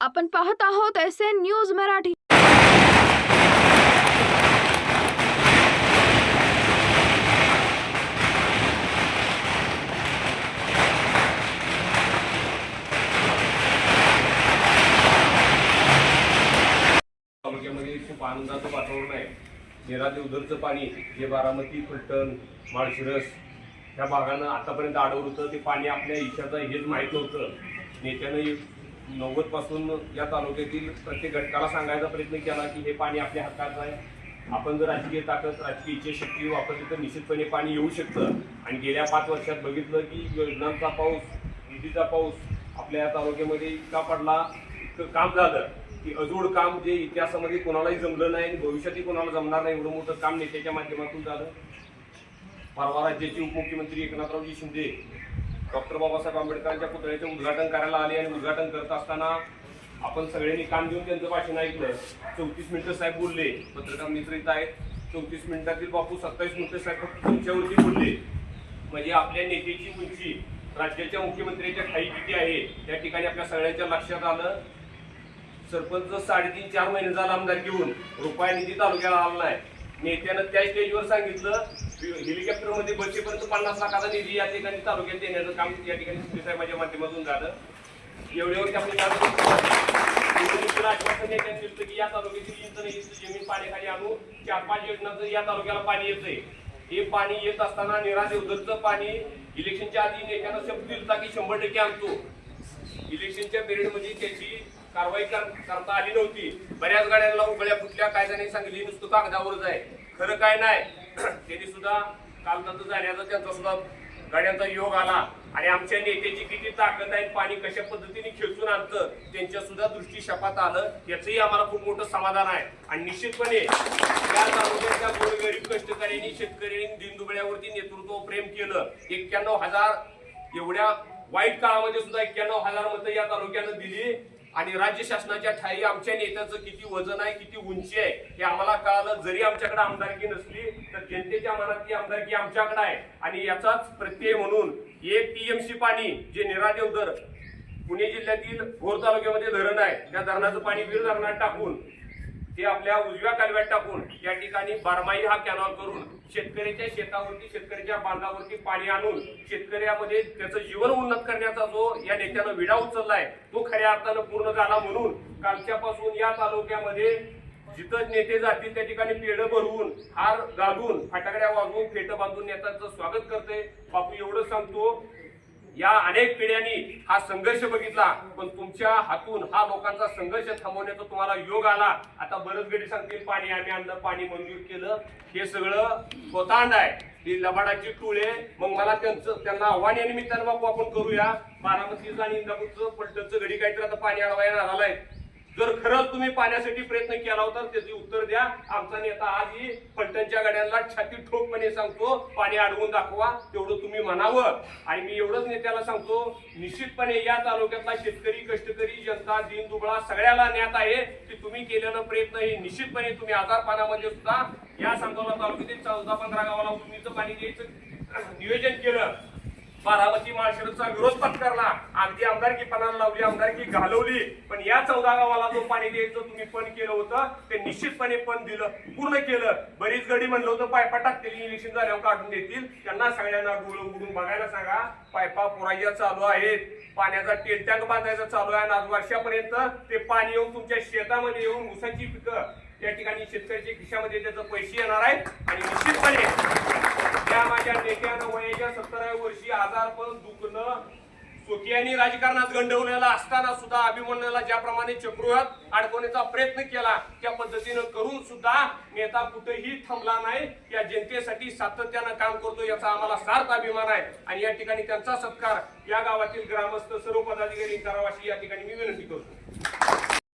आपण पाहत आहोत एस एन न्यूज मराठी. तालुक्यामध्ये खूप आनंदाचं वातावरण आहे. नेरा देवधरचं पाणी जे बारामती फलटण माळशिरस ह्या भागानं आतापर्यंत अडवलं होतं. ते पाणी आपल्या इच्छाचं हेच माहीत नव्हतं. नेत्यानं नव्वदपासून या तालुक्यातील प्रत्येक घटकाला सांगायचा प्रयत्न केला की हे पाणी आपल्या हातात आहे. आपण जर राजकीय ताकद राजकीय इच्छाशक्ती वापरली तर निश्चितपणे पाणी येऊ शकतं. आणि गेल्या पाच वर्षात बघितलं की योजनांचा पाऊस निधीचा पाऊस आपल्या या तालुक्यामध्ये इतका पडला इतकं काम झालं की अजूड काम जे इतिहासामध्ये कोणालाही जमलं नाही आणि भविष्यातही कोणाला जमणार नाही एवढं मोठं काम नेत्याच्या माध्यमातून झालं. परवा राज्याचे उपमुख्यमंत्री एकनाथरावजी शिंदे डॉक्टर बाबासाहेब आंबेडकरांच्या पुतळ्याचे उद्घाटन करायला आले आणि उद्घाटन करत असताना आपण सगळ्यांनी कान देऊन त्यांचं भाषण ऐकलं. चौतीस मिनिटं साहेब बोलले पत्रकार मित्र इथं आहेत. चौतीस मिनिटातील बापू सत्तावीस मिनिटं साहेब फक्त तुमच्यावरती बोलले. म्हणजे आपल्या नेत्याची उंची राज्याच्या मुख्यमंत्र्यांच्या खाई किती आहे त्या ठिकाणी आपल्या सगळ्यांच्या लक्षात आलं. सरपंच साडेतीन चार महिने झाला आमदार घेऊन. रुपया निधी तालुक्याला आला नाही. नेत्यानं त्या स्टेजवर सांगितलं हेलिकॉप्टरमध्ये बसेपर्यंत पन्नास लाखाचा निधी या ठिकाणी तालुक्यात देण्याचं काम या ठिकाणी साहेबांच्या माध्यमातून झालं. एवढ्यावरती आपली आश्वासन नेत्यांनी दिलं की या तालुक्यातील इंच जमीन पाण्याखाली आणू चार पाच योजनांचं या तालुक्याला पाणी येतंय. हे पाणी येत असताना निरा देवदरचं पाणी इलेक्शनच्या आधी नेत्यानं शब्द दिलता की शंभर टक्के आणतो. इलेक्शनच्या पिरियडमध्ये त्याची कारवाई कर- करता आली नव्हती. बऱ्याच गाड्यांना उघड्या फुटल्या कायद्याने सांगितली नुसतं कागदावरच आहे. खरं काय नाही त्यांनी सुद्धा काल नंतर जाण्याचा त्यांचा सुद्धा गाड्यांचा योग आला. आणि आमच्या नेत्याची किती ताकद आहे पाणी कशा पद्धतीने खेचून आणतं त्यांच्या सुद्धा दृष्टी शपात आलं. याचंही आम्हाला खूप मोठं समाधान आहे. आणि निश्चितपणे या तालुक्याच्या गोरगरीब कष्टकऱ्यांनी शेतकऱ्यांनी दिनदुबळ्यावरती नेतृत्व प्रेम केलं. एक्क्याण्णव हजार एवढ्या वाईट काळामध्ये सुद्धा एक्क्याण्णव हजार मतं या तालुक्यानं दिली. आणि राज्य शासनाच्या ठाई आमच्या नेत्याचं किती वजन आहे किती उंची आहे हे आम्हाला कळालं. जरी आमच्याकडे आमदारकी नसली तर जनतेच्या मनात ती आमदारकी आमच्याकडे आहे. आणि याचाच प्रत्यय म्हणून एक टीएमसी पाणी जे निरादेव दर पुणे जिल्ह्यातील भोर तालुक्यामध्ये धरण आहे त्या धरणाचं पाणी वीर धरणात टाकून ते आपल्या उजव्या कालव्यात टाकून या ठिकाणी बारमाही हा कॅनॉल करून शेतकऱ्याच्या शेतावरती शेतकऱ्याच्या बांधावरती पाणी आणून शेतकऱ्यामध्ये त्याचं जीवन उन्नत करण्याचा जो या नेत्यानं विडा उचललाय तो खऱ्या अर्थानं पूर्ण झाला म्हणून कालच्यापासून या तालुक्यामध्ये जिथं नेते जातील त्या ठिकाणी पेढं भरवून हार घालून फटाकड्या वाजवून फेटं बांधून नेत्यांचं स्वागत करते बापू एवढं सांगतो या अनेक पिढ्यांनी हा संघर्ष बघितला पण तुमच्या हातून हा लोकांचा संघर्ष थांबवण्याचा तुम्हाला योग आला. आता बरंच गडी सांगतील पाणी आम्ही आणलं पाणी मंजूर केलं. हे सगळं स्वतःंड आहे. ही लबाडाची टोळे मग मला त्यांचं त्यांना आव्हान या निमित्तानं बापू आपण करूया. बारामतीचं आणि इंदापूरचं पलटणचं घडी काहीतरी आता पाणी अडवायला आलाय जर खरंच तुम्ही पाण्यासाठी प्रयत्न केला होता त्याचे उत्तर द्या. आमचा नेता आजही फलटणच्या गाड्यांना छाती ठोकपणे सांगतो पाणी अडवून दाखवा तेवढं तुम्ही म्हणावं. आणि मी एवढंच नेत्याला सांगतो निश्चितपणे या तालुक्यातला शेतकरी कष्टकरी जनता दिनदुबळा सगळ्याला ज्ञात आहे की तुम्ही केलेला प्रयत्न हे निश्चितपणे तुम्ही आजारपणामध्ये सुद्धा या सांगोला तालुक्यातील चौदा पंधरा गावाला उजनीचं पाणी द्यायचं नियोजन केलं. बारामती माळशिरसचा विरोध पत्करला. अगदी आमदारकी पणाला लावली आमदारकी घालवली. पण या चौदा गावाला जो पाणी द्यायचं तुम्ही पण केलं होतं. ते निश्चितपणे पण दिलं पूर्ण केलं. बरीच गडी म्हणलं होतं पायपा टाकतील इलेक्शन झाल्यावर काढून देतील. त्यांना सगळ्यांना डोळं उघडून बघायला सांगा पायपा पुरायच्या चालू आहेत. पाण्याचा टेल बांधायचा चालू आहे. आज वर्षापर्यंत ते पाणी येऊन तुमच्या शेतामध्ये येऊन ऊसाची पिकं त्या ठिकाणी शेतकऱ्याच्या खिशामध्ये त्याचं पैसे येणार आहेत. आणि निश्चितपणे त्या माझ्या नेत्यानं वयाच्या सत्तराव्या वर्षी आजारपण दुखणं स्वकीयांनी राजकारणात गंडवलेला असताना सुद्धा अभिमन्यूला ज्याप्रमाणे चक्रुयात अडकवण्याचा प्रयत्न केला त्या पद्धतीनं करून सुद्धा नेता कुठेही थांबला नाही. या जनतेसाठी सातत्यानं काम करतो याचा आम्हाला सार्थ अभिमान आहे. आणि या ठिकाणी त्यांचा सत्कार या गावातील ग्रामस्थ सर्व पदाधिकारी करावा अशी या ठिकाणी मी विनंती करतो.